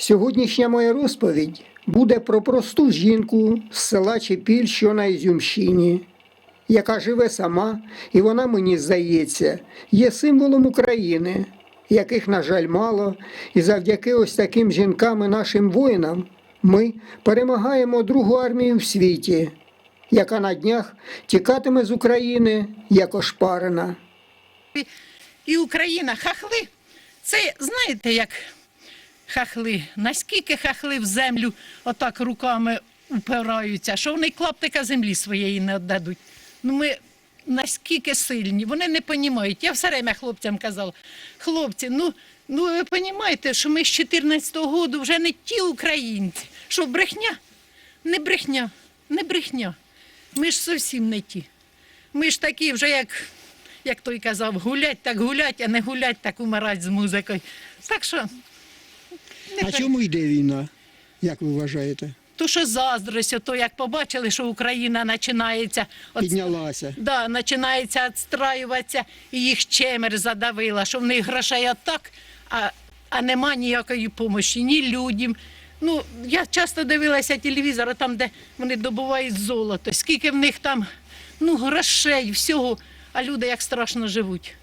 Сьогоднішня моя розповідь буде про просту жінку з села Чепіль, що на Ізюмщині, яка живе сама, і вона, мені здається, є символом України, яких, на жаль, мало, і завдяки ось таким жінкам і нашим воїнам ми перемагаємо другу армію в світі, яка на днях тікатиме з України як ошпарена. і Україна хахли. Це знаєте, як хахли, наскільки хахли в землю отак руками упираються, що вони клаптика землі своєї не віддадуть. Ну ми наскільки сильні, вони не розуміють. Я все время хлопцям казала, хлопці, ну, ну ви розумієте, що ми з 14-го року вже не ті українці. Що брехня? Не брехня, не брехня. Ми ж зовсім не ті. Ми ж такі вже як, як той казав, гулять так гулять, а не гулять так умирать з музикою. Так що, А чому йде війна? Як ви вважаєте? то що заздрість, то як побачили, що Україна починається от, Піднялася. да, починається відстраюватися, і їх чемер задавила, що в них грошей отак, а, а нема ніякої допомоги ні людям. Ну, я часто дивилася телевізор, там, де вони добувають золото, скільки в них там ну, грошей, всього, а люди як страшно живуть.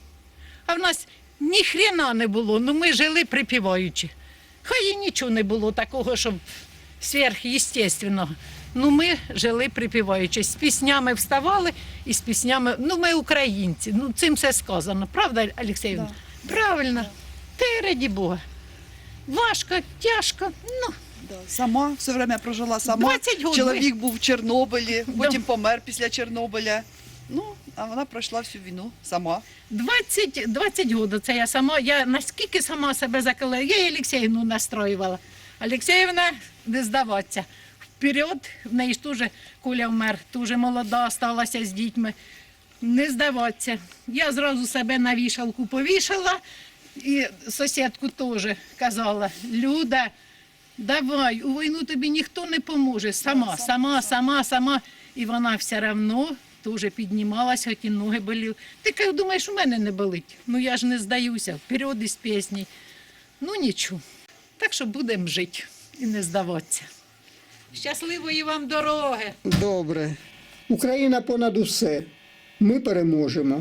А в нас ні хрена не було. Ну ми жили припіваючи. Хай і нічого не було такого, щоб сверхъестественного. Ну ми жили припіваючи. З піснями вставали і з піснями. Ну, ми українці. Ну, цим все сказано. Правда, Олексіївна? Правильно. Та й раді Бога. Важко, тяжко. Ну, Да, сама все время прожила сама. 20 год Чоловік був в Чорнобилі, Да. потім помер після Чорнобиля. Ну, а вона пройшла всю війну сама. 20, 20 років це я сама, я наскільки сама себе закалила, я і Олексіївну настроювала. Олексіївна не здаватися. Вперед, в неї ж теж Коля вмер, дуже молода, сталася з дітьми. Не здаватися. Я зразу себе на вішалку повішала, і сусідку теж казала, Люда, давай, у війну тобі ніхто не поможе. Сама, сама, сама, сама. І вона все одно теж піднімалася, хоч і ноги боліли. Ти думаєш, у мене не болить. Ну я ж не здаюся, вперед із пісні. Ну нічого. Так що будемо жити і не здаватися. Щасливої вам дороги! Добре. Україна понад усе. Ми переможемо.